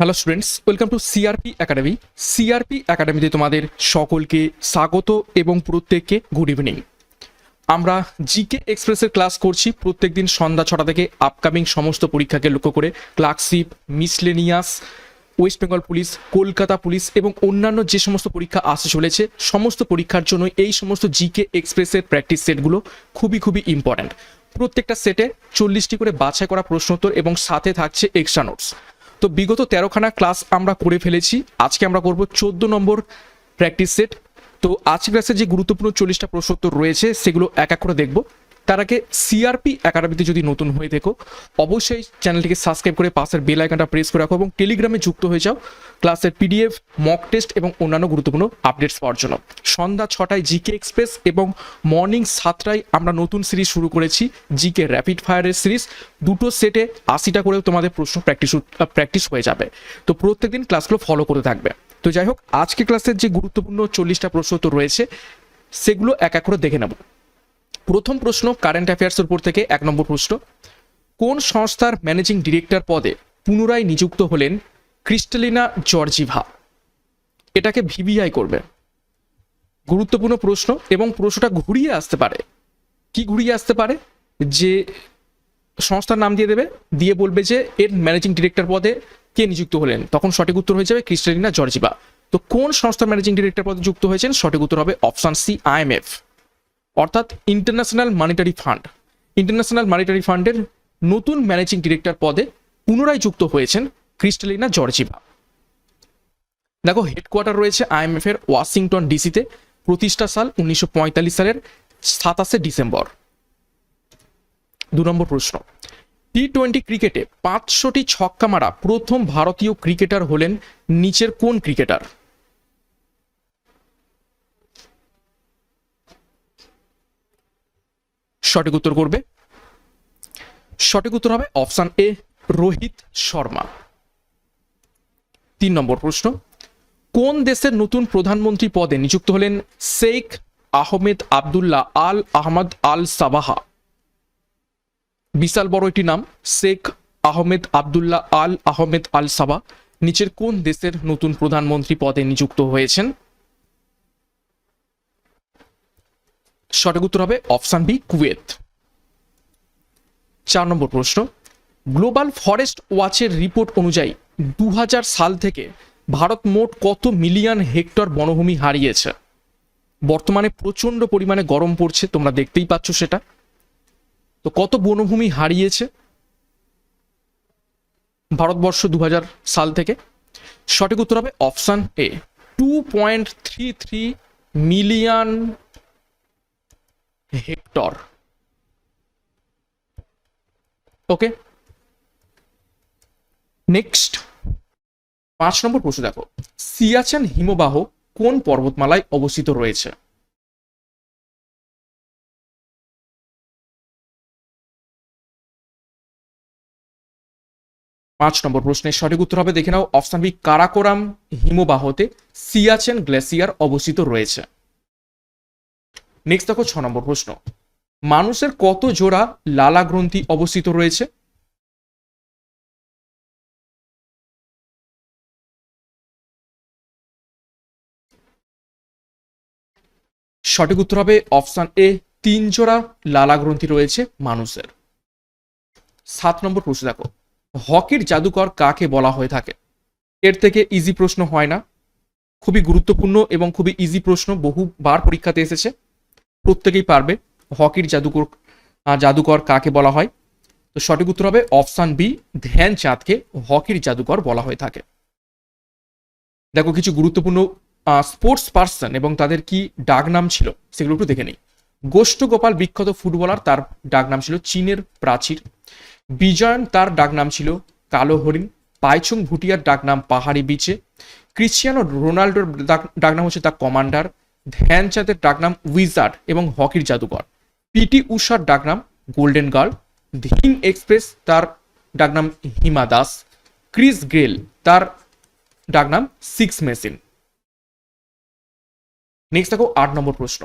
Hello students welcome to CRP academy CRP একাডেমিতে তোমাদের সকলকে স্বাগত এবং প্রত্যেককে গুড ইভিনিং আমরা জিকে এক্সপ্রেসের ক্লাস করছি প্রত্যেক দিন সন্ধ্যা ছটা থেকে আপকামিং সমস্ত পরীক্ষাকে লক্ষ্য করে। Clerkship miscellaneous West Bengal police Kolkata police এবং অন্যান্য যে সমস্ত পরীক্ষা আসতে চলেছে, সমস্ত পরীক্ষার জন্য এই সমস্ত জিকে এক্সপ্রেসের প্র্যাকটিস সেটগুলো খুবই খুবই ইম্পর্ট্যান্ট প্রত্যেকটা সেটে চল্লিশটি করে বাছাই করা প্রশ্নোত্তর এবং সাথে থাকছে এক্সট্রা নোটস তো বিগত তেরোখানা ক্লাস আমরা করে ফেলেছি। আজকে আমরা করব চোদ্দ নম্বর প্র্যাকটিস সেট তো আজকে ক্লাসে যে গুরুত্বপূর্ণ চল্লিশটা প্রশ্নোত্তর রয়েছে, সেগুলো এক এক করে দেখব। তার আগে সিআরপি একাডেমিতে যদি নতুন হয়ে থেকো অবশ্যই চ্যানেলটিকে সাবস্ক্রাইব করে পাশের বেল আইকনটা প্রেস করে রাখো এবং টেলিগ্রামে যুক্ত হয়ে যাও ক্লাসের পিডিএফ মক টেস্ট এবং অন্যান্য গুরুত্বপূর্ণ আপডেটস পাওয়ার জন্য। সন্ধ্যা ছটায় জিকে এক্সপ্রেস এবং মর্নিং সাতটায় আমরা নতুন সিরিজ শুরু করেছি জিকে র্যাপিড ফায়ারের সিরিজ দুটো সেটে আশিটা করেও তোমাদের প্রশ্ন প্র্যাকটিস প্র্যাকটিস হয়ে যাবে। তো প্রত্যেকদিন ক্লাসগুলো ফলো করে থাকবে। তো যাই হোক, আজকে ক্লাসের যে গুরুত্বপূর্ণ চল্লিশটা প্রশ্ন তো রয়েছে, সেগুলো এক এক করে দেখে নেব। প্রথম প্রশ্ন কারেন্ট অ্যাফেয়ার্সের উপর থেকে এক নম্বর প্রশ্ন। কোন সংস্থার ম্যানেজিং ডিরেক্টর পদে পুনরায় নিযুক্ত হলেন ক্রিস্টালিনা জর্জিভা? এটাকে ভিভিআই করবে। গুরুত্বপূর্ণ প্রশ্ন এবং প্রশ্নটা ঘুরিয়ে আসতে পারে। কি ঘুরিয়ে আসতে পারে? যে সংস্থার নাম দিয়ে দেবে, দিয়ে বলবে যে এর ম্যানেজিং ডিরেক্টর পদে কে নিযুক্ত হলেন। তখন সঠিক উত্তর হয়ে যাবে ক্রিস্টালিনা জর্জিভা। তো কোন সংস্থার ম্যানেজিং ডিরেক্টর পদে যুক্ত হয়েছেন? সঠিক উত্তর হবে অপশন সি আইএমএফ অর্থাৎ international monetary fund international monetary ফান্ডের নতুন ম্যানেজিং ডিরেক্টর পদে পুনরায় যুক্ত হয়েছেন ক্রিস্টালিনা জর্জিভা দেখো হেডকোয়ার্টার রয়েছে আইএমএফ এর ওয়াশিংটন ডিসিতে, প্রতিষ্ঠা সাল উনিশশো পঁয়তাল্লিশ সালের সাতাশে ডিসেম্বর। দু নম্বর প্রশ্ন টি টোয়েন্টি ক্রিকেটে পাঁচশোটি ছক্কা মারা প্রথম ভারতীয় ক্রিকেটার হলেন নিচের কোন ক্রিকেটার? সঠিক উত্তর করবে। সঠিক উত্তর হবে অপশন এ, রোহিত শর্মা। তিন নম্বর প্রশ্ন, কোন দেশের নতুন প্রধানমন্ত্রী পদে নিযুক্ত হলেন শেখ আহমেদ আবদুল্লাহ আল আহমদ আল সাবাহা? বিশাল বড় একটি নাম, শেখ আহমেদ আবদুল্লাহ আল আহমেদ আল সাবা নিচের কোন দেশের নতুন প্রধানমন্ত্রী পদে নিযুক্ত হয়েছেন? সঠিক উত্তর হবে অপশান বি, কুয়েত। চার নম্বর প্রশ্ন, গ্লোবাল ফরেস্ট ওয়াচের রিপোর্ট অনুযায়ী দু হাজার সাল থেকে ভারত মোট কত মিলিয়ন হেক্টর বনভূমি হারিয়েছে? বর্তমানে প্রচণ্ড পরিমাণে গরম পড়ছে, তোমরা দেখতেই পাচ্ছ সেটা। তো কত বনভূমি হারিয়েছে ভারতবর্ষ দু হাজার সাল থেকে? সঠিক উত্তর হবে option A two point three three million hectare. Okay next পাঁচ নম্বর প্রশ্ন দেখো। সিয়াচেন হিমবাহ কোন পর্বতমালায় অবস্থিত রয়েছে? পাঁচ নম্বর প্রশ্নের সঠিক উত্তর হবে, দেখে নাও। অপশন বি, কারাকোরাম হিমবাহতে সিয়াচেন গ্লেসিয়ার অবস্থিত রয়েছে। নেক্সট দেখো ছ নম্বর প্রশ্ন। মানুষের কত জোড়া লালা গ্রন্থি অবস্থিত রয়েছে? সঠিক উত্তর হবে অপশান এ তিন জোড়া লালা গ্রন্থি রয়েছে মানুষের। সাত নম্বর প্রশ্ন দেখো, হকির জাদুকর কাকে বলা হয়ে থাকে? এর থেকে ইজি প্রশ্ন হয় না। খুবই গুরুত্বপূর্ণ এবং খুবই ইজি প্রশ্ন, বহুবার পরীক্ষাতে এসেছে। প্রত্যেকেই পারবে। হকির জাদুকর জাদুকর কাকে বলা হয়? তো সঠিক উত্তর হবে অপশান বি ধ্যান চাঁদকে হকির জাদুকর বলা হয়ে থাকে। দেখো, কিছু গুরুত্বপূর্ণ স্পোর্টস পার্সন এবং তাদের কি ডাকনাম ছিল সেগুলো একটু দেখে নিই। গোষ্ঠ গোপাল বিখ্যাত ফুটবলার, তার ডাকনাম ছিল চীনের প্রাচীর। বিজয়ন, তার ডাকনাম ছিল কালো হরিণ। পাইচুং ভুটিয়ার ডাকনাম পাহাড়ি বিচে। ক্রিশ্চিয়ানো রোনাল্ডোর ডাক- ডাকনাম হচ্ছে তার কমান্ডার। ধ্যানচাঁদের ডাকনাম উইজার্ড এবং হকির জাদুঘর। পিটি উষার ডাকনাম গোল্ডেন গার্ল। ধিং এক্সপ্রেস তার ডাকনাম হিমা দাস। ক্রিস গ্রেল তার ডাকনাম সিক্স মেশিন নেক্সট দেখো আট নম্বর প্রশ্ন।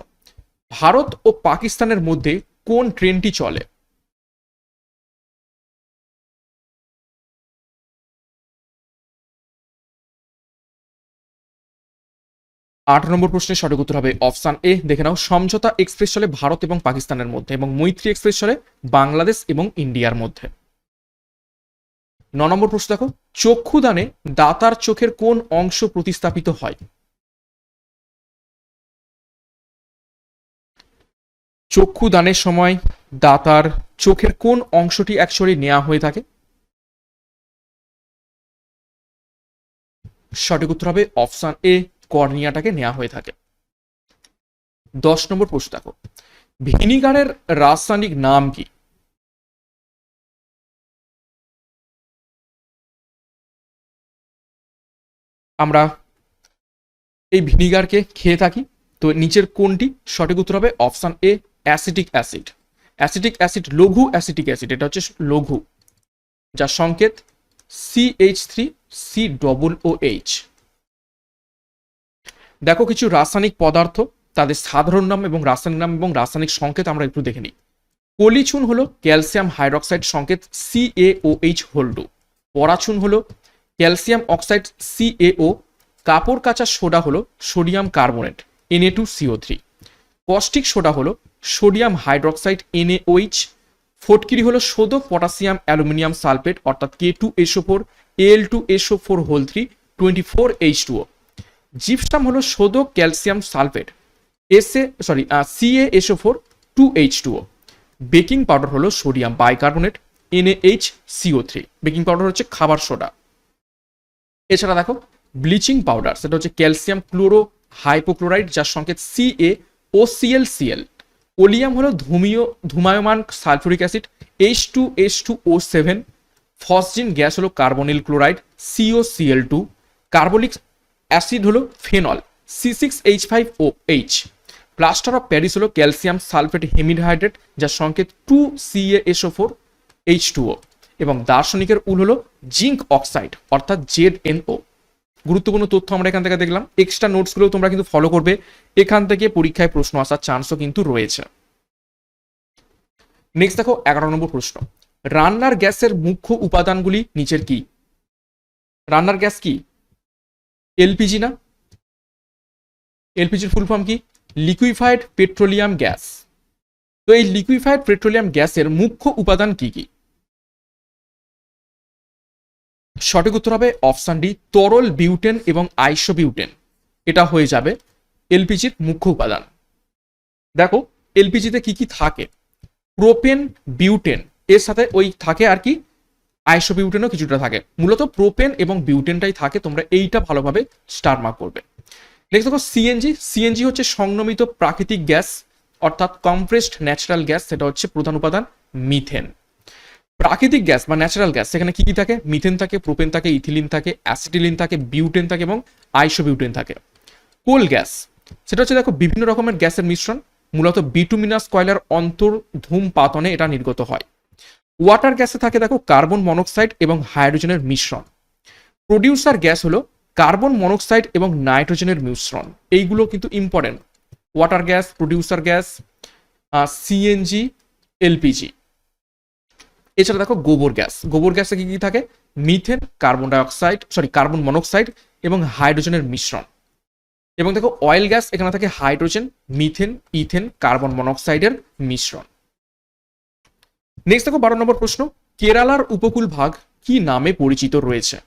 ভারত ও পাকিস্তানের মধ্যে কোন ট্রেনটি চলে? আট নম্বর প্রশ্নের সঠিক উত্তর হবে অপশান এ। দেখে নাও, সমঝোতা এক্সপ্রেস চলে ভারত এবং পাকিস্তানের মধ্যে এবং মৈত্রী এক্সপ্রেস চলে বাংলাদেশ এবং ইন্ডিয়ার মধ্যে। ন নম্বর প্রশ্ন দেখো, চক্ষুদানে দাতার চোখের কোন অংশ প্রতিস্থাপিত হয়? চক্ষু দানের সময় দাতার চোখের কোন অংশটি অ্যাকচুয়ালি নেওয়া হয়ে থাকে? সঠিক উত্তর হবে অপশান এ। কর্নিয়াটাকে নেওয়া হয়ে থাকে। দশ নম্বর প্রশ্ন দেখো। ভিনিগারের রাসায়নিক নাম কি? আমরা এই ভিনিগারকে খেয়ে থাকি, তো নিচের কোনটি? সঠিক উত্তর হবে option A, acetic acid. Acetic acid লঘু, অ্যাসিটিক অ্যাসিড, এটা হচ্ছে লঘু। যার সংকেত CH three C double O H দেখো কিছু রাসায়নিক পদার্থ, তাদের সাধারণ নাম এবং রাসায়নিক নাম এবং রাসায়নিক সংকেত আমরা একটু দেখে নিই। পলিচুন হলো ক্যালসিয়াম হাইড্রক্সাইড সংকেত C A O H whole two পরাচুন হলো calcium oxide C A O কাপড় কাচা সোডা হলো sodium carbonate N A two C O three caustic soda হলো sodium hydroxide N A O H ফটকিরি হলো সোদক পটাশিয়াম অ্যালুমিনিয়াম সালফেট, অর্থাৎ K two S O four L two S O four whole three twenty four H two O gypsum হলো সোদক calcium sulphate. S A sorry C A S O four, two H two O baking powder হলো sodium bicarbonate N H C O three. Baking powder হচ্ছে খাবার soda. এছাড়া দেখো, bleaching powder, সেটা হচ্ছে calcium chloro hypochloride, যার সংকেত C A O C L C L oleum হলো ধূমীয়, ধূমায়মান sulphuric acid, H two H two O seven. Phosgene gas হলো carbonyl chloride C O C L two. Carbolic acid হলো phenol C six H five O H plaster of Paris হলো calcium sulphate hemihydrate যার সংকেত two C A S O four H two O এবং দার্শনিকের wool হলো zinc oxide, অর্থাৎ Z N O গুরুত্বপূর্ণ তথ্য আমরা এখান থেকে দেখলাম। এক্সট্রা নোটসগুলো তোমরা কিন্তু ফলো করবে। এখান থেকে পরীক্ষায় প্রশ্ন আসার চান্সও কিন্তু রয়েছে। নেক্সট দেখো, এগারো নম্বর প্রশ্ন। রান্নার গ্যাসের মুখ্য উপাদানগুলি নিচের কি? রান্নার গ্যাস কি? এলপিজি না? এলপিজির ফুল ফর্ম কি? লিকুইফাইড পেট্রোলিয়াম গ্যাস তো এই লিকুইফাইড পেট্রোলিয়াম গ্যাসের মুখ্য উপাদান কি কি? সঠিক উত্তর হবে অপশান ডি তরল বিউটেন এবং আইসো বিউটেন এটা হয়ে যাবে এলপিজির মুখ্য উপাদান। দেখো, এলপিজিতে কি কি থাকে? প্রোপেন বিউটেন এর সাথে ওই থাকে আর কি আইসো বিউটেনও কিছুটা থাকে। মূলত প্রোপেন এবং বিউটেনটাই থাকে, তোমরা এইটা ভালোভাবে স্টার মার্ক করবে। নেক্সট দেখো C N G C N G হচ্ছে সংনমিত প্রাকৃতিক গ্যাস, অর্থাৎ কম্প্রেসড ন্যাচারাল গ্যাস সেটা হচ্ছে প্রধান উপাদান মিথেন প্রাকৃতিক গ্যাস বা ন্যাচারাল গ্যাস সেখানে কি কি থাকে? মিথেন থাকে প্রোপেন থাকে ইথিলিন থাকে অ্যাসিটিলিন থাকে বিউটেন থাকে এবং আইসোবিউটেন থাকে। কোল গ্যাস সেটা হচ্ছে দেখো বিভিন্ন রকমের গ্যাসের মিশ্রণ, মূলত বিটুমিনাস কয়লার অন্তর পাতনে এটা নির্গত হয়। ওয়াটার গ্যাসে থাকে দেখো কার্বন মনোক্সাইড এবং হাইড্রোজেনের মিশ্রণ। প্রডিউসার গ্যাস হলো কার্বন মনোক্সাইড এবং নাইট্রোজেনের মিশ্রণ। এইগুলো কিন্তু important water gas, producer gas C N G L P G এছাড়া দেখো গোবর গ্যাস। গোবর গ্যাসে কি কি থাকে? Methane, carbon dioxide sorry carbon monoxide এবং হাইড্রোজেনের মিশ্রণ। এবং দেখো অয়েল গ্যাস, এখানে থাকে হাইড্রোজেন, মিথেন, ইথেন, কার্বন মনোক্সাইডের মিশ্রণ। নেক্সট দেখো বারো নম্বর প্রশ্ন, কেরালার উপকূল ভাগ কি নামে পরিচিত রয়েছে?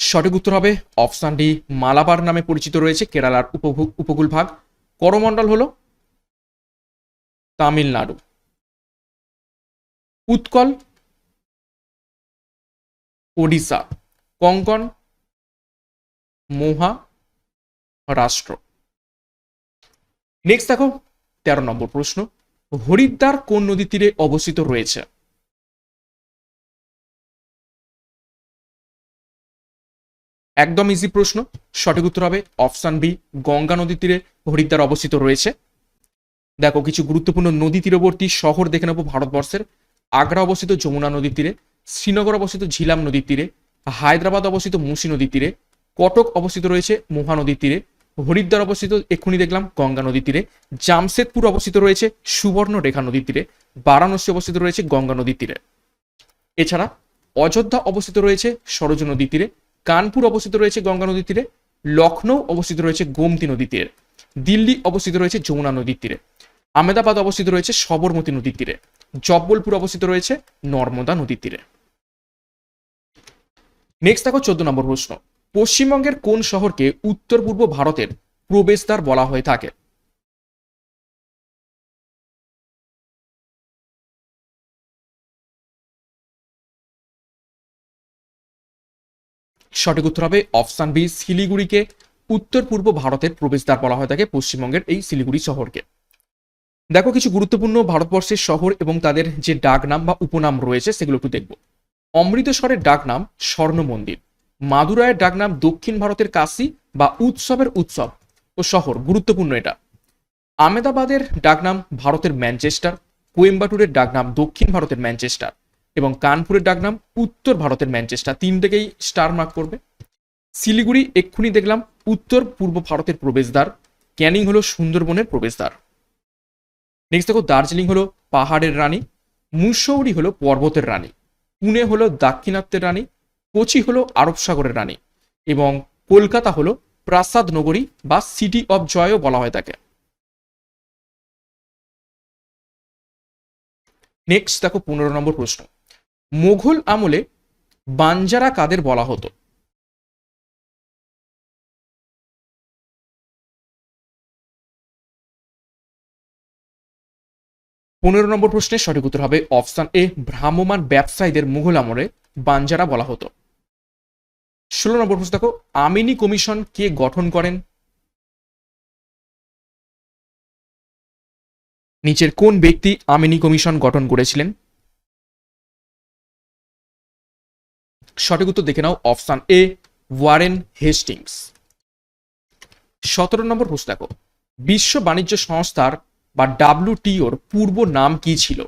সঠিক উত্তর হবে অপশান ডি, মালাবার নামে পরিচিত রয়েছে কেরালার উপকূল ভাগ। করমণ্ডল হল তামিলনাড়ু। উৎকল, ওডিশা। কঙ্কন মোহা রাষ্ট্র। নেক্সট দেখো, তেরো নম্বর প্রশ্ন। হরিদ্বার কোন নদী তীরে অবস্থিত রয়েছে? একদম ইজি প্রশ্ন। সঠিক উত্তর হবে অপশান বি গঙ্গা নদীর তীরে হরিদ্বার অবস্থিত রয়েছে। দেখো, কিছু গুরুত্বপূর্ণ নদী তীরবর্তী শহর দেখে নেব ভারতবর্ষের। আগ্রা অবস্থিত যমুনা নদীর তীরে, শ্রীনগর অবস্থিত ঝিলাম নদীর তীরে, হায়দ্রাবাদ অবস্থিত মুসি নদীর তীরে কটক অবস্থিত রয়েছে মোহা নদীর তীরে হরিদ্বার অবস্থিত এক্ষুনি দেখলাম গঙ্গা নদীর তীরে জামশেদপুর অবস্থিত রয়েছে সুবর্ণ রেখা নদীর তীরে বারাণসী অবস্থিত রয়েছে গঙ্গা নদীর তীরে এছাড়া অযোধ্যা অবস্থিত রয়েছে সরজ নদীর তীরে কানপুর অবস্থিত রয়েছে গঙ্গা নদীর তীরে লখনৌ অবস্থিত রয়েছে গোমতী নদীর তীরে দিল্লি অবস্থিত রয়েছে যমুনা নদীর তীরে আহমেদাবাদ অবস্থিত রয়েছে সবরমতী নদীর তীরে জব্বলপুর অবস্থিত রয়েছে নর্মদা নদীর তীরে নেক্সট দেখো চোদ্দ নম্বর প্রশ্ন পশ্চিমবঙ্গের কোন শহরকে উত্তর পূর্ব ভারতের প্রবেশদ্বার বলা হয়ে থাকে? সঠিক উত্তর হবে অপশান বি, শিলিগুড়িকে উত্তর পূর্ব ভারতের প্রবেশদ্বার বলা হয়ে থাকে পশ্চিমবঙ্গের এই শিলিগুড়ি শহরকে। দেখো, কিছু গুরুত্বপূর্ণ ভারতবর্ষের শহর এবং তাদের যে ডাকনাম বা উপনাম রয়েছে, সেগুলো একটু দেখব। অমৃতসরের ডাকনাম স্বর্ণ মন্দির। মাদুরায়ের ডাকনাম দক্ষিণ ভারতের কাশী বা উৎসবের উৎসব ও শহর, গুরুত্বপূর্ণ এটা। আমেদাবাদের ডাকনাম ভারতের ম্যানচেস্টার, কোয়েম্বাটুরের ডাকনাম দক্ষিণ ভারতের ম্যানচেস্টার এবং কানপুরের ডাকনাম উত্তর ভারতের ম্যানচেস্টার। তিনটেকেই স্টার মার্ক করবে। শিলিগুড়ি এক্ষুনি দেখলাম উত্তর পূর্ব ভারতের প্রবেশদ্বার। ক্যানিং হলো সুন্দরবনের প্রবেশদ্বার। নেক্সট দেখো, দার্জিলিং হলো পাহাড়ের রানী। মুসৌরি হলো পর্বতের রানী। পুনে হলো দাক্ষিণাত্যের রানী। কোচি হলো আরব সাগরের রানী এবং কলকাতা হলো প্রাসাদ নগরী বা সিটি অফ জয়ও বলা হয় তাকে। নেক্সট দেখো পনেরো নম্বর প্রশ্ন। মোঘল আমলে বাঞ্জারা কাদের বলা হতো? পনেরো নম্বর প্রশ্নের সঠিক উত্তর হবে অপশন এ ভ্রাম্যমান ব্যবসায়ীদের মুঘল আমলে বাঞ্জারা বলা হতো। ষোলো নম্বর প্রশ্ন দেখো, আমিনি কমিশন কে গঠন করেন? নিচের কোন ব্যক্তি আমিনি কমিশন গঠন করেছিলেন? সঠিক উত্তর দেখে নাও, অপশন এ, ওয়ারেন হেস্টিংস। সতেরো নম্বর প্রশ্ন দেখো, বিশ্ব বাণিজ্য সংস্থার বা ডাব্লিউটিওর পূর্ব নাম কি ছিল?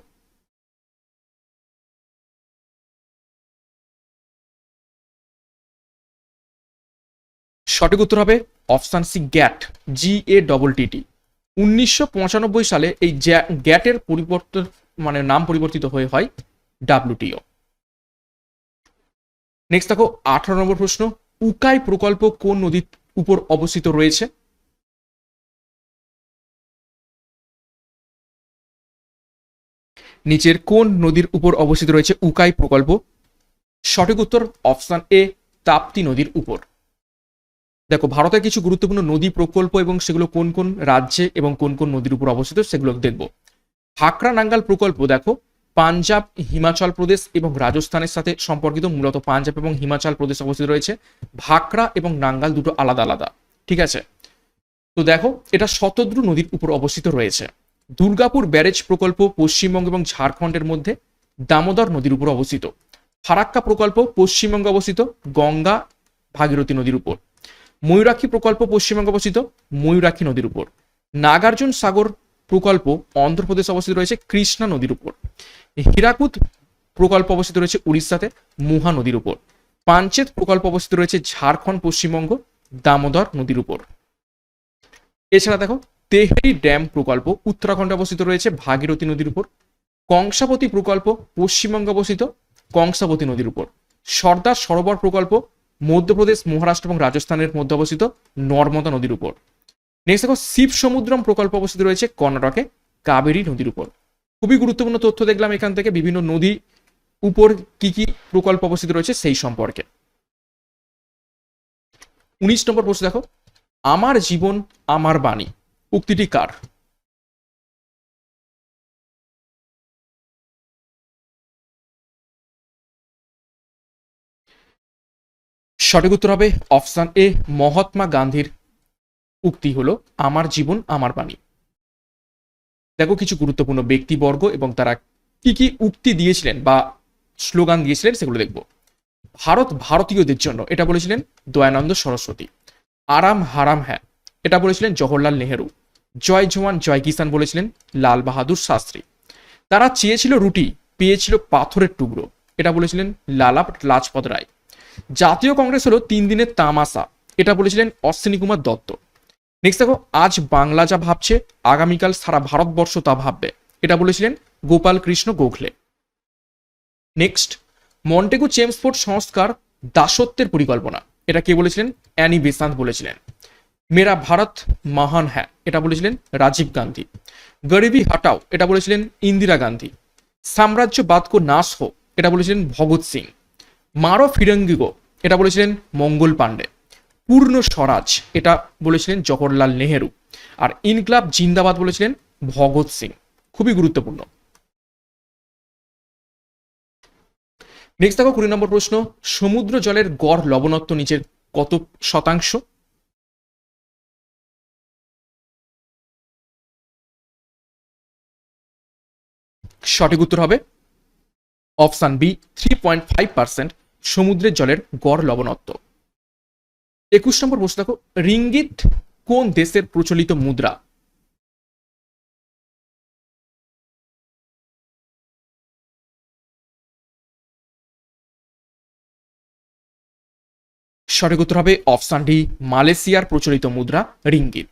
সঠিক উত্তর হবে option C, GATT G A double T T উনিশশো সালে এই গ্যাটের পরিবর্তন মানে নাম পরিবর্তিত হয়ে হয় ডাব্লিউটিও নেক্সট দেখো, আঠারো নম্বর প্রশ্ন, উকাই প্রকল্প কোন নদীর উপর অবস্থিত রয়েছে? নিচের কোন নদীর উপর অবস্থিত রয়েছে উকাই প্রকল্প? সঠিক উত্তর অপশান এ, তাপ্তি নদীর উপর। দেখো, ভারতের কিছু গুরুত্বপূর্ণ নদী প্রকল্প এবং সেগুলো কোন কোন রাজ্যে এবং কোন কোন নদীর উপর অবস্থিত সেগুলো দেখব। হাকরা নাঙ্গাল প্রকল্প, দেখো, পাঞ্জাব, হিমাচল প্রদেশ এবং রাজস্থানের সাথে সম্পর্কিত মূলত পাঞ্জাব এবং হিমাচল প্রদেশ অবস্থিত রয়েছে। ভাকরা এবং নাঙ্গাল দুটো আলাদা আলাদা, ঠিক আছে? তো দেখো, এটা শতদ্রু নদীর উপর অবস্থিত রয়েছে। দুর্গাপুর ব্যারেজ প্রকল্প পশ্চিমবঙ্গ এবং ঝাড়খণ্ডের মধ্যে দামোদর নদীর উপর অবস্থিত। ফারাক্কা প্রকল্প পশ্চিমবঙ্গে অবস্থিত, গঙ্গা ভাগীরথী নদীর উপর। ময়ূরাক্ষী প্রকল্প পশ্চিমবঙ্গে অবস্থিত, ময়ূরাক্ষী নদীর উপর। নাগার্জুন সাগর প্রকল্প অন্ধ্রপ্রদেশ অবস্থিত রয়েছে, কৃষ্ণা নদীর উপর। হীরাকুদ প্রকল্প অবস্থিত রয়েছে উড়িষ্যাতে, মুহা নদীর উপর। পাঞ্চেত প্রকল্প অবস্থিত রয়েছে ঝাড়খণ্ড পশ্চিমবঙ্গ, দামোদর নদীর উপর। এছাড়া দেখো, তেহরি ড্যাম প্রকল্প উত্তরাখণ্ডে অবস্থিত রয়েছে, ভাগীরথী নদীর উপর। কংসাবতী প্রকল্প পশ্চিমবঙ্গে অবস্থিত, কংসাবতী নদীর উপর। সর্দার সরোবর প্রকল্প মধ্যপ্রদেশ, মহারাষ্ট্র এবং রাজস্থানের মধ্যে অবস্থিত নর্মদা নদীর উপর। নেক্সট দেখো শিব সমুদ্রম প্রকল্প অবস্থিত রয়েছে কর্ণাটকে, কাবেরী নদীর উপর। খুবই গুরুত্বপূর্ণ তথ্য দেখলাম এখান থেকে, বিভিন্ন নদী উপর কি কি প্রকল্প অবস্থিত রয়েছে সেই সম্পর্কে। উনিশ নম্বর প্রশ্ন দেখো, আমার জীবন, আমার বাণী, উক্তিটি কার? সঠিক উত্তর হবে অপশান এ, মহাত্মা গান্ধীর উক্তি হলো, আমার জীবন, আমার বাণী। দেখো কিছু গুরুত্বপূর্ণ ব্যক্তিবর্গ এবং তারা কি কি উক্তি দিয়েছিলেন বা স্লোগান দিয়েছিলেন সেগুলো দেখব। ভারত ভারতীয়দের জন্য, এটা বলেছিলেন দয়ানন্দ সরস্বতী। আরাম হারাম হ্যাঁ এটা বলেছিলেন জওহরলাল নেহেরু। জয় জওয়ান, জয় কিষান বলেছিলেন লাল বাহাদুর শাস্ত্রী। তারা চেয়েছিল রুটি, পেয়েছিল পাথরের টুকরো, এটা বলেছিলেন লালা লাজপত রায়। জাতীয় কংগ্রেস হলো তিন দিনের তামাশা। এটা বলেছিলেন অশ্বিনী কুমার দত্ত। নেক্সট দেখো, আজ বাংলা যা ভাবছে, আগামীকাল সারা ভারতবর্ষ তা ভাববে। এটা বলেছিলেন Gopal Krishna Gokhale. Next Montagu Chelmsford সংস্কার দাসত্বের পরিকল্পনা। এটা কে বলেছিলেন? অ্যানি বেসান্ত বলেছিলেন। মেরা ভারত মহান হ্যাঁ এটা বলেছিলেন রাজীব গান্ধী। গরিবি হাটাও, এটা বলেছিলেন ইন্দিরা গান্ধী। সাম্রাজ্যবাদ কো নাশ হো, এটা বলেছিলেন ভগৎ সিং। মারো ফিরঙ্গি গো এটা বলেছিলেন মঙ্গল পাণ্ডে। পূর্ণ স্বরাজ, এটা বলেছিলেন জওহরলাল নেহেরু। আর ইনকলাব জিন্দাবাদ বলেছিলেন ভগৎ সিং। খুবই গুরুত্বপূর্ণ। নেক্সট দেখো কুড়ি নম্বর প্রশ্ন, সমুদ্র জলের গড় লবণত্ব নিচের কত শতাংশ? সঠিক উত্তর হবে option B three point five percent সমুদ্রের জলের গড় লবণত্ব একুশ নম্বর প্রশ্ন দেখো, রিঙ্গিত কোন দেশের প্রচলিত মুদ্রা? সঠিক উত্তর হবে অপশান ডি, মালয়েশিয়ার প্রচলিত মুদ্রা, রিঙ্গিত।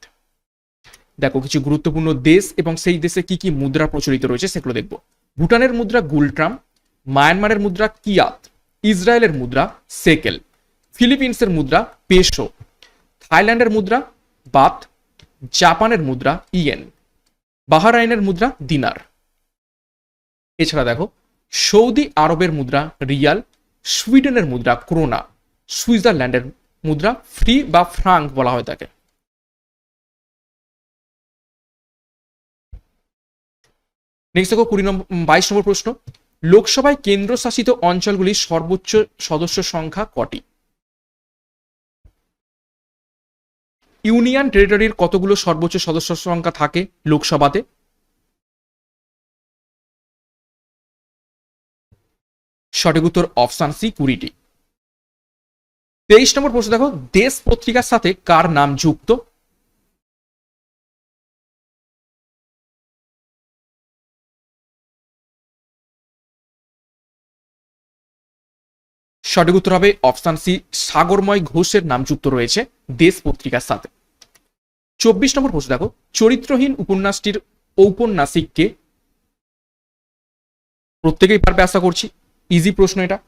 দেখো, কিছু গুরুত্বপূর্ণ দেশ এবং সেই দেশে কি কি মুদ্রা প্রচলিত রয়েছে সেগুলো দেখব। ভুটানের মুদ্রা গুলট্রাম, মায়ানমারের মুদ্রা কিয়াত। ইসরায়েলের মুদ্রা সেকেল, ফিলিপিন্সের মুদ্রা পেশো, থাইল্যান্ডের মুদ্রা বাত, জাপানের মুদ্রা ইয়েন, বাহারাইনের মুদ্রা দিনার। এছাড়া দেখো, সৌদি আরবের মুদ্রা রিয়াল, সুইডেনের মুদ্রা ক্রোনা, সুইজারল্যান্ডের মুদ্রা ফ্রি বা ফ্রাঙ্ক বলা হয় তাকে। নেক্সট দেখো কুড়ি নম্বর বাইশ নম্বর প্রশ্ন। লোকসভায় কেন্দ্রশাসিত অঞ্চলগুলির সর্বোচ্চ সদস্য সংখ্যা কটি? ইউনিয়ন টেরিটরির কতগুলো সর্বোচ্চ সদস্য সংখ্যা থাকে লোকসভাতে? সঠিক উত্তর অপশান সি, কুড়িটি। তেইশ নম্বর প্রশ্ন দেখো, দেশ পত্রিকার সাথে কার নাম যুক্ত? সঠিক উত্তর হবে অপশান সি, সাগরময় ঘোষের নাম যুক্ত রয়েছে দেশ পত্রিকার সাথে। চব্বিশ নম্বর প্রশ্ন দেখো, চরিত্রহীন উপন্যাসটির ঔপন্যাসিককে প্রত্যেকেই পারবে আশা করছি। ইজি প্রশ্ন এটা।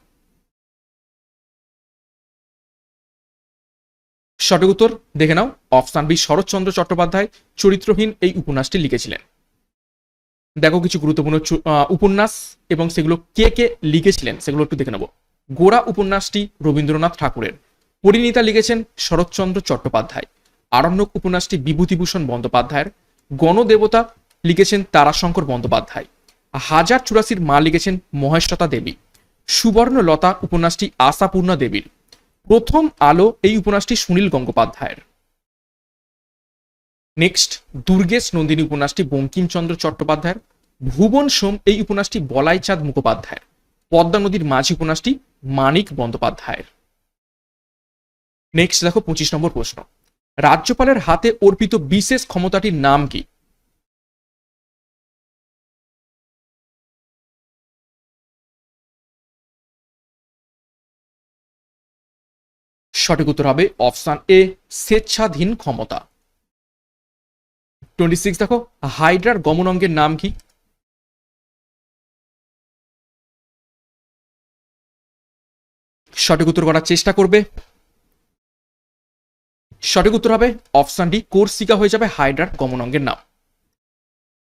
সঠিক উত্তর দেখে নাও, অপশান বি, শরৎচন্দ্র চট্টোপাধ্যায় চরিত্রহীন এই উপন্যাসটি লিখেছিলেন। দেখো কিছু গুরুত্বপূর্ণ উপন্যাস এবং সেগুলো কে কে লিখেছিলেন, সেগুলো একটু দেখে নেব। গোড়া উপন্যাসটি রবীন্দ্রনাথ ঠাকুরের। পরিণীতা লিখেছেন শরৎচন্দ্র চট্টোপাধ্যায়। আরণ্যক উপন্যাসটি বিভূতিভূষণ বন্দ্যোপাধ্যায়ের। গণদেবতা লিখেছেন তারাশঙ্কর বন্দ্যোপাধ্যায়। হাজার চুরাশির মা লিখেছেন মহেশ্বতা দেবী। সুবর্ণ লতা উপন্যাসটি আশাপূর্ণা দেবীর। প্রথম আলো এই উপন্যাসটি সুনীল গঙ্গোপাধ্যায়ের। নেক্সট, দুর্গেশ নন্দিনী উপন্যাসটি বঙ্কিমচন্দ্র চট্টোপাধ্যায়ের। ভুবন সোম এই উপন্যাসটি বলাইচাঁদ মুখোপাধ্যায়ের। পদ্মা নদীর মাঝি উপন্যাসটি মানিক বন্দ্যোপাধ্যায়ের। নেক্সট দেখো পঁচিশ নম্বর প্রশ্ন। রাজ্যপালের হাতে অর্পিত বিশেষ ক্ষমতাটির নাম কি? সঠিক উত্তর হবে অপশান এ, স্বেচ্ছাধীন ক্ষমতা। টোয়েন্টি সিক্স দেখো হাইড্রার গমন অঙ্গের নাম কি? সঠিক উত্তর করার চেষ্টা করবে। সঠিক উত্তর হবে অপশান ডি, কোর্সিকা হয়ে যাবে হাইড্রার গমন অঙ্গের নাম।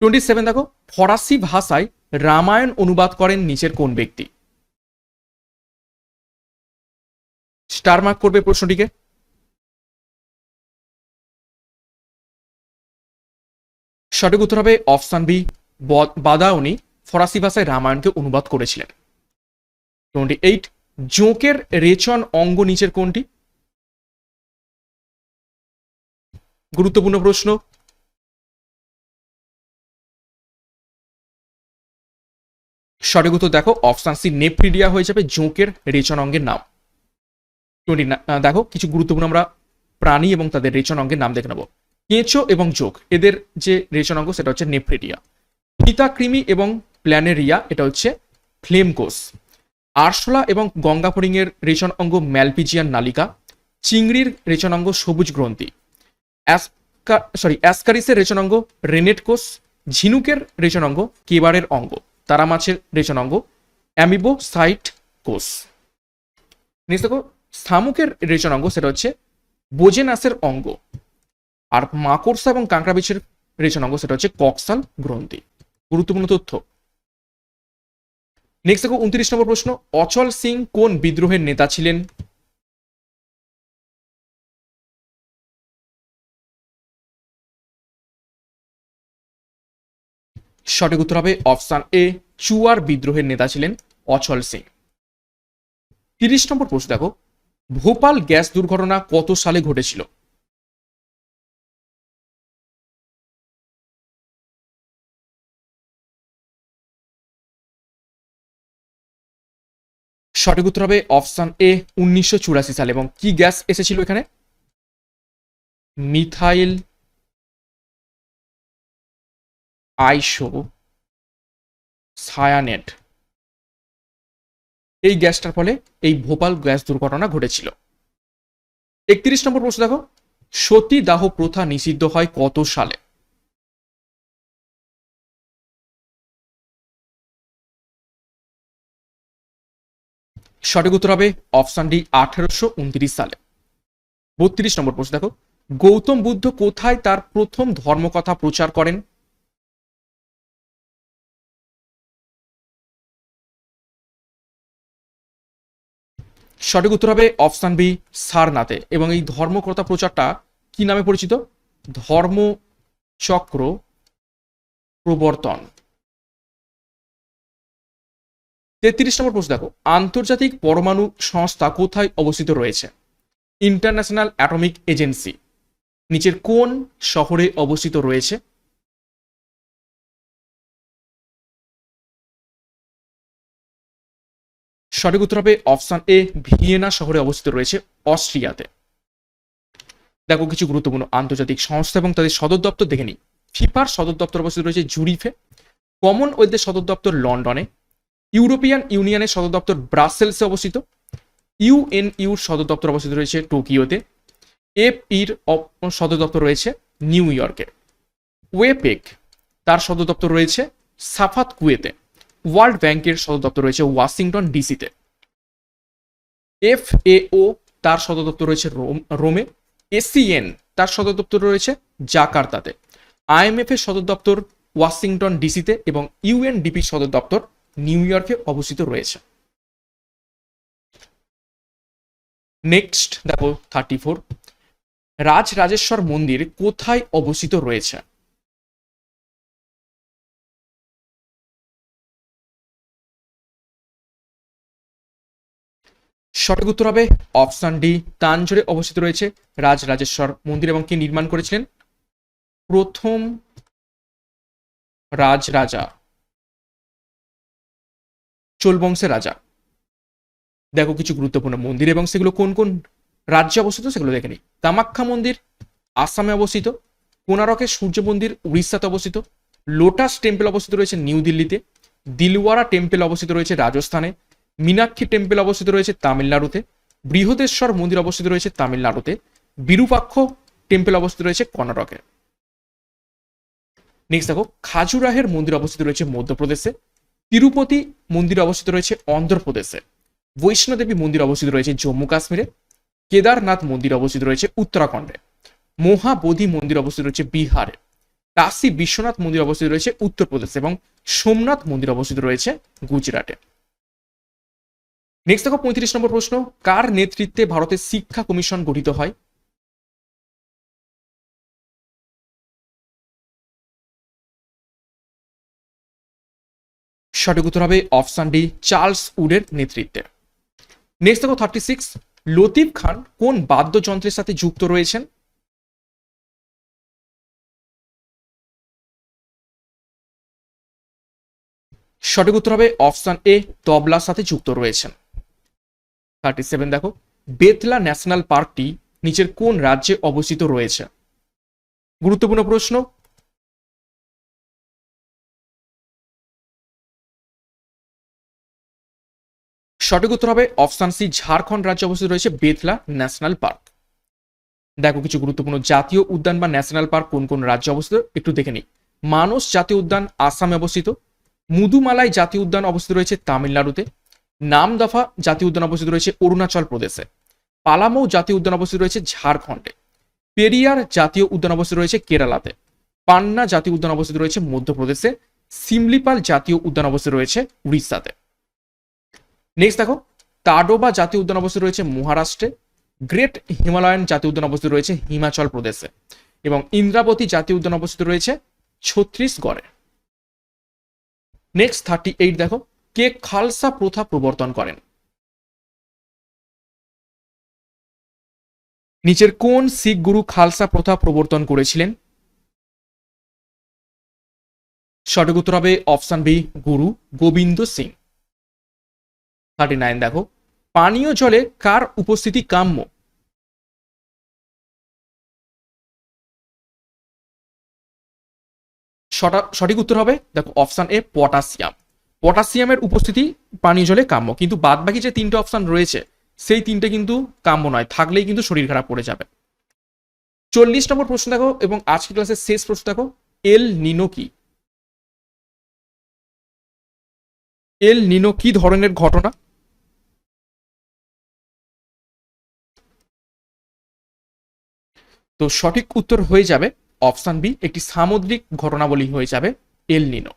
টোয়েন্টি সেভেন, দেখো, ফরাসি ভাষায় রামায়ণ অনুবাদ করেন নিচের কোন ব্যক্তি? স্টার মার্ক করবে প্রশ্নটিকে। সঠিক উত্তর হবে অপশান বি বাদাউনি, ফরাসি ভাষায় রামায়ণকে অনুবাদ করেছিলেন। টোয়েন্টি এইট জোঁকের রেচন অঙ্গ নিচের কোনটি? গুরুত্বপূর্ণ প্রশ্ন। সঠিক উত্তর দেখো অপশান সি নেপ্রিডিয়া হয়ে যাবে জোঁকের রেচন অঙ্গের নাম। টোয়েন্টি দেখো, কিছু গুরুত্বপূর্ণ আমরা প্রাণী এবং তাদের রেচন অঙ্গের নাম দেখে নেব। কেঁচো এবং যোগ এদের যে রেচন অঙ্গ, সেটা হচ্ছে নেফ্রিডিয়া ফিতাকৃমি এবং প্ল্যানেরিয়া এটা হচ্ছে ফ্লেমকোস আরশোলা এবং গঙ্গাফড়িং এর রেচন অঙ্গ ম্যালপিজিয়ান নালিকা, চিংড়ির রেচন অঙ্গ সবুজ গ্রন্থি সরি অ্যাসকারিসের রেচনাঙ্গ রেনেট কোষ ঝিনুকের রেচনাঙ্গ কেবারের অঙ্গ তারা মাছের রেচনাঙ্গ অ্যামিবো সাইট কোষ। নেক্সট দেখো, শামুকের রেচনাঙ্গ সেটা হচ্ছে বোজেনাসের অঙ্গ, আর মাকড়সা এবং কাঁকড়া বিছের রেচনাঙ্গ সেটা হচ্ছে কক্সাল গ্রন্থি। গুরুত্বপূর্ণ তথ্য। নেক্সট দেখো উনত্রিশ নম্বর প্রশ্ন, অচল সিং কোন বিদ্রোহের নেতা ছিলেন? সঠিক উত্তর হবে অপশন এ চুয়ার বিদ্রোহের নেতা ছিলেন অচল সিং। তিরিশ নম্বর প্রশ্ন দেখো, ভোপাল গ্যাস দুর্ঘটনা কত সালে ঘটেছিল? সঠিক উত্তর হবে অপশন এ উনিশশো চুরাশি সালে। এবং কি গ্যাস এসেছিল এখানে? মিথাইল আইসো সায়ানেট এই গ্যাসটার ফলে এই ভোপাল গ্যাস দুর্ঘটনা ঘটেছিল। একত্রিশ নম্বর প্রশ্ন দেখো। সতী দাহ প্রথা নিষিদ্ধ হয় কত সালে? সঠিক উত্তর হবে অপশন ডি, আঠারোশো সালে। বত্রিশ নম্বর প্রশ্ন দেখো। গৌতম বুদ্ধ কোথায় তার প্রথম ধর্মকথা প্রচার করেন? সঠিক উত্তর হবে অপশন বি, সারনাথে। এবং এই ধর্মকথা প্রচারটা কি নামে পরিচিত? ধর্মচক্র প্রবর্তন। তেত্রিশ নম্বর প্রশ্ন দেখো, আন্তর্জাতিক পরমাণু সংস্থা কোথায় অবস্থিত রয়েছে? ইন্টারন্যাশনাল অ্যাটমিক এজেন্সি নিচের কোন শহরে অবস্থিত রয়েছে? সঠিক উত্তর হবে অপশন এ, ভিয়েনা শহরে অবস্থিত রয়েছে অস্ট্রিয়াতে। দেখো, কিছু গুরুত্বপূর্ণ আন্তর্জাতিক সংস্থা এবং তাদের সদর দপ্তর দেখে নিই। ফিফার সদর দপ্তর অবস্থিত রয়েছে জুরিফে, কমনওয়েলথের সদর দপ্তর লন্ডনে ইউরোপিয়ান ইউনিয়নের সদর দপ্তর ব্রাসেলসে অবস্থিত। ইউএনইউর সদর দপ্তর অবস্থিত রয়েছে টোকিওতে। এফ ইর সদর দপ্তর রয়েছে নিউ ইয়র্কে। ওয়েপেক, তার সদর দপ্তর রয়েছে সাফাত কুয়েতে ওয়ার্ল্ড ব্যাংকের সদর দপ্তর রয়েছে ওয়াশিংটন ডিসিতে। এফ তার সদর দপ্তর রয়েছে রোম- রোমে। এসিএন তার সদর দপ্তর রয়েছে জাকার্তাতে। আইএমএফ এর সদর দপ্তর ওয়াশিংটন ডিসিতে এবং ইউএনডিপি সদর দপ্তর নিউ ইয়র্কে অবস্থিত রয়েছে। নেক্সট দেখো থার্টি ফোর রাজ রাজেশ্বর মন্দির কোথায় অবস্থিত রয়েছে? সঠিক উত্তর হবে অপশন ডি তাঞ্জোরে অবস্থিত রয়েছে রাজ রাজেশ্বর মন্দির এবং কে নির্মাণ করেছিলেন? প্রথম রাজ রাজা চোল বংশের রাজা। দেখো কিছু গুরুত্বপূর্ণ মন্দির এবং সেগুলো কোন কোন রাজ্যে অবস্থিত সেগুলো দেখে নিই। কামাখ্যা মন্দির, আসামে অবস্থিত কোনারকের সূর্য মন্দির, উড়িষ্যাতে অবস্থিত, লোটাস টেম্পল অবস্থিত রয়েছে নিউ দিল্লিতে, দিলওয়ারা টেম্পল অবস্থিত রয়েছে রাজস্থানে, মীনাক্ষী টেম্পল অবস্থিত রয়েছে তামিলনাড়ুতে, বৃহদেশ্বর মন্দির অবস্থিত রয়েছে তামিলনাড়ুতে, বিরূপাক্ষ টেম্পল অবস্থিত রয়েছে কর্ণাটকে। নেক্সট দেখো, খাজুরাহের মন্দির অবস্থিত রয়েছে মধ্যপ্রদেশে তিরুপতি মন্দির অবস্থিত রয়েছে অন্ধ্রপ্রদেশে। বৈষ্ণোদেবী মন্দির অবস্থিত রয়েছে জম্মু কাশ্মীরে। কেদারনাথ মন্দির অবস্থিত রয়েছে উত্তরাখণ্ডে। মহাবোধি মন্দির অবস্থিত রয়েছে বিহারে। কাশী বিশ্বনাথ মন্দির অবস্থিত রয়েছে উত্তরপ্রদেশ এবং সোমনাথ মন্দির অবস্থিত রয়েছে গুজরাটে। নেক্সট দেখো পঁয়ত্রিশ নম্বর প্রশ্ন। কার নেতৃত্বে ভারতের শিক্ষা কমিশন গঠিত হয়? সঠিক উত্তর হবে অপশন ডি, চার্লস উডের নেতৃত্বে। নেক্সট দেখো থার্টি সিক্স লতিফ খান কোন বাদ্যযন্ত্রের সাথে যুক্ত রয়েছেন? সঠিক উত্তর হবে অপশন এ, তবলার সাথে যুক্ত রয়েছেন। থার্টি সেভেন দেখো, বেতলা ন্যাশনাল পার্কটি নিচের কোন রাজ্যে অবস্থিত রয়েছে? গুরুত্বপূর্ণ প্রশ্ন সঠিক উত্তর হবে অপশন সি, ঝাড়খণ্ড রাজ্যে অবস্থিত রয়েছে বেতলা ন্যাশনাল পার্ক। দেখো, কিছু গুরুত্বপূর্ণ জাতীয় উদ্যান বা ন্যাশনাল পার্ক কোন কোন রাজ্যে অবস্থিত, একটু দেখে নিই। মানস জাতীয় উদ্যান আসামে অবস্থিত মুদুমালাই জাতীয় উদ্যান অবস্থিত রয়েছে তামিলনাড়ুতে, নামদফা জাতীয় উদ্যান অবস্থিত রয়েছে অরুণাচল প্রদেশে, পালামৌ জাতীয় উদ্যান অবস্থিত রয়েছে ঝাড়খণ্ডে, পেরিয়ার জাতীয় উদ্যান অবস্থিত রয়েছে কেরালাতে, পান্না জাতীয় উদ্যান অবস্থিত রয়েছে মধ্যপ্রদেশে, সিমলিপাল জাতীয় উদ্যান অবস্থিত রয়েছে উড়িষ্যাতে। নেক্সট দেখো তাডোবা জাতীয় উদ্যান অবস্থিত রয়েছে মহারাষ্ট্রে গ্রেট হিমালয়ান জাতীয় উদ্যান অবস্থিত রয়েছে হিমাচল প্রদেশে এবং ইন্দ্রাবতী জাতীয় উদ্যান অবস্থিত রয়েছে ছত্তিশগড়ে। নেক্সট থার্টি এইট দেখো, কে খালসা প্রথা প্রবর্তন করেন? নিচের কোন শিখ গুরু খালসা প্রথা প্রবর্তন করেছিলেন? সঠিক উত্তর হবে option B, Guru Gobind Singh. Thirty nine দেখো। পানীয় জলে কার উপস্থিতি কাম্য? সঠিক উত্তর হবে, দেখো অপশান এ পটাশিয়াম পটাশিয়ামের উপস্থিতি পানীয় জলে কাম্য, কিন্তু বাদ বাকি যে তিনটে অপশন রয়েছে, সেই তিনটে কিন্তু কাম্য নয়, থাকলেই কিন্তু শরীর খারাপ পড়ে যাবে। চল্লিশ নম্বর প্রশ্ন দেখো, এবং আজকের ক্লাসের শেষ প্রশ্ন দেখো, এল নিনো কি? এল নিনো কি ধরনের ঘটনা? তো সঠিক উত্তর হয়ে যাবে অপশন বি, একটি সামুদ্রিক ঘটনাবলী হয়ে যাবে এল নিনো।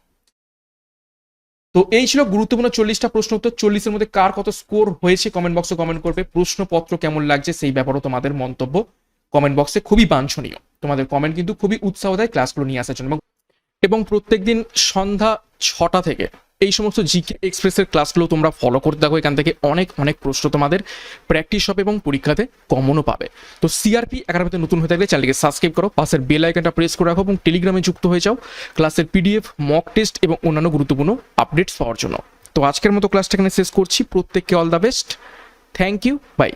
তো এই ছিল গুরুত্বপূর্ণ চল্লিশটা প্রশ্ন উত্তর। চল্লিশের মধ্যে কার কত স্কোর হয়েছে কমেন্ট বক্সে কমেন্ট করবে। প্রশ্নপত্র কেমন লাগছে সেই ব্যাপারেও তোমাদের মন্তব্য কমেন্ট বক্সে। খুবই বাঞ্ছনীয়। তোমাদের কমেন্ট কিন্তু খুবই উৎসাহ দেয় ক্লাসগুলো নিয়ে আসার জন্য। এবং- প্রত্যেকদিন সন্ধ্যা ছটা থেকে এই সমস্ত জিকে এক্সপ্রেসের ক্লাসগুলো তোমরা ফলো করতে থাকো। এখান থেকে অনেক অনেক প্রশ্ন তোমাদের প্র্যাকটিস হবে এবং পরীক্ষাতে কমনও পাবে। তো সিআরপি একাডেমিতে নতুন হয়ে থাকলে চ্যানেলকে সাবস্ক্রাইব করো, পাশের বেল আইকনটা প্রেস করে রাখো এবং টেলিগ্রামে যুক্ত হয়ে যাও ক্লাসের পিডিএফ মক টেস্ট এবং অন্যান্য গুরুত্বপূর্ণ আপডেটস পাওয়ার জন্য। তো আজকের মতো ক্লাসটা এখানে শেষ করছি। প্রত্যেককে all the best thank you bye